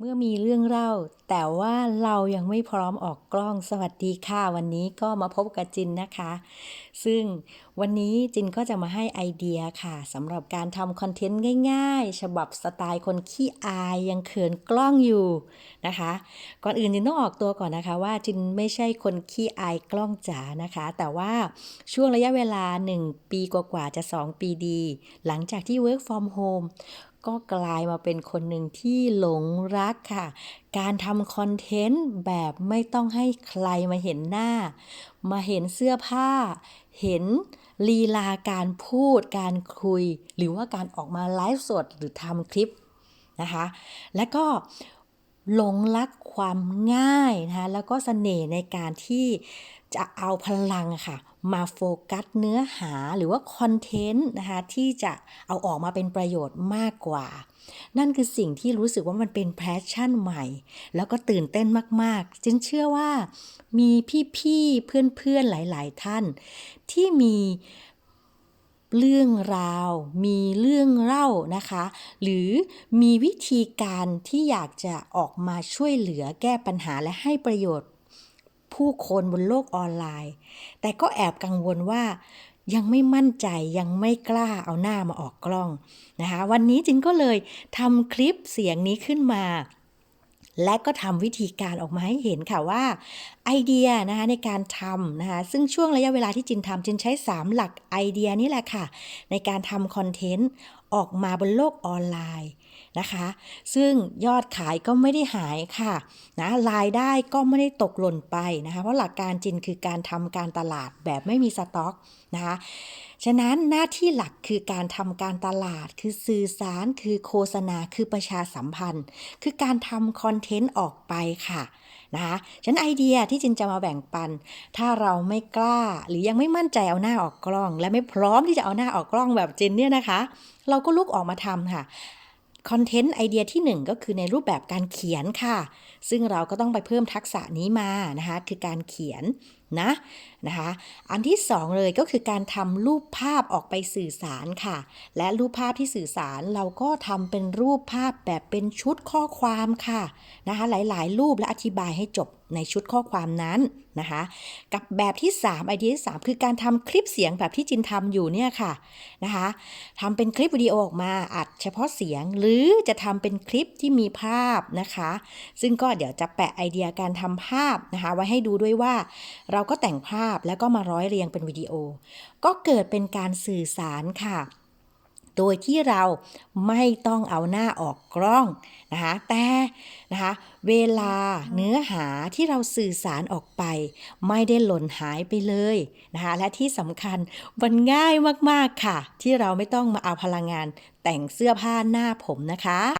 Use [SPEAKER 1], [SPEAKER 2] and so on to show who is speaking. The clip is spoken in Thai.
[SPEAKER 1] เมื่อมีเรื่องเล่า แต่ว่าเรายังไม่พร้อมออกกล้องสวัสดีค่ะ วันนี้ก็มาพบกับจินนะคะ ซึ่งวันนี้จินก็จะมาให้ไอเดียค่ะสำหรับการทำคอนเทนต์ง่ายๆ ฉบับสไตล์คนขี้อายยังเขินกล้องอยู่นะคะ ก่อนอื่นจินต้องออกตัวก่อนนะคะ ว่าจินไม่ใช่คนขี้อายกล้องจ๋านะคะ แต่ว่าช่วงระยะเวลา 1 ปีกว่าๆจะ 2 ปีดี หลังจากที่ work from home ก็กลายมาเป็นคนหนึ่งที่หลงรักค่ะ การทำคอนเทนต์แบบไม่ต้องให้ใครมาเห็นหน้า มาเห็นเสื้อผ้า เห็นลีลาการพูด การคุย หรือว่าการออกมาไลฟ์สดหรือทำคลิปนะคะ และก็หลงรักความง่ายนะคะ แล้วก็เสน่ห์ในการที่ จะเอาพลังค่ะ มาโฟกัสเนื้อหาหรือว่าคอนเทนต์นะคะที่จะเอาออกมาเป็นประโยชน์มากกว่า นั่นคือสิ่งที่รู้สึกว่ามันเป็นแพชชั่นใหม่ แล้วก็ตื่นเต้นมากๆ จึงเชื่อว่ามีพี่ๆ เพื่อนๆ หลายๆ ท่าน ที่มีเรื่องราว มีเรื่องเล่านะคะ หรือมีวิธีการที่อยากจะออกมาช่วยเหลือแก้ปัญหาและให้ประโยชน์ ผู้คนบนโลกออนไลน์ แต่ก็แอบกังวลว่ายังไม่มั่นใจยังไม่กล้าเอาหน้ามาออกกล้องนะคะ วันนี้จินก็เลยทำคลิปเสียงนี้ขึ้นมา และก็ทำวิธีการออกมาให้เห็นค่ะว่า ไอเดียนะคะในการทำนะคะซึ่งช่วงระยะเวลาที่จินทำจินใช้ 3 หลักไอเดียนี่แหละค่ะ ในการทำคอนเทนต์ออกมาบนโลกออนไลน์ นะคะ ซึ่งยอดขายก็ไม่ได้หายค่ะนะรายได้ก็ไม่ได้ตกหล่นไปนะคะ เพราะหลักการจินคือการทำการตลาดแบบไม่มีสต็อกนะคะฉะนั้นหน้าที่หลักคือการทำการตลาด คือสื่อสาร คือโฆษณา คือประชาสัมพันธ์ คือการทำคอนเทนต์ออกไปค่ะนะคะฉะนั้นไอเดียที่จินจะมาแบ่งปัน ถ้าเราไม่กล้าหรือยังไม่มั่นใจเอาหน้าออกกล้อง และไม่พร้อมที่จะเอาหน้าออกกล้องแบบจินเนี่ยนะคะ เราก็ลุกออกมาทำค่ะ คอนเทนต์ไอเดียที่ 1 ก็คือในรูปแบบการเขียนค่ะ ซึ่งเราก็ต้องไปเพิ่มทักษะนี้มานะคะ คือการเขียน นะนะคะ อันที่2เลยก็คือการทำรูปภาพออกไปสื่อสารค่ะ และรูปภาพที่สื่อสารเราก็ทำเป็นรูปภาพแบบเป็นชุดข้อความค่ะนะคะ หลาย ๆ รูปและอธิบายให้จบในชุดข้อความนั้นนะคะ กับแบบที่3ไอเดียที่3คือการทำคลิปเสียงแบบที่จินทำอยู่เนี่ยค่ะนะคะทำเป็นคลิปวิดีโอออกมาอัดเฉพาะเสียง หรือจะทำเป็นคลิปที่มีภาพนะคะ ซึ่งก็เดี๋ยวจะแปะไอเดียการทำภาพนะคะ ไว้ให้ดูด้วยว่าเราก็แต่งภาพแล้วก็มาร้อยเรียงเป็นวิดีโอ ก็เกิดเป็นการสื่อสารค่ะ โดยที่เราไม่ต้องเอาหน้าออกกล้องนะคะแต่นะคะเวลาเนื้อหาที่เราสื่อสารออกไป ไม่ได้หล่นหายไปเลยนะคะและที่สำคัญมันง่ายมากๆค่ะ ที่เราไม่ต้องมาเอาพลังงานแต่งเสื้อผ้าหน้าผมนะคะ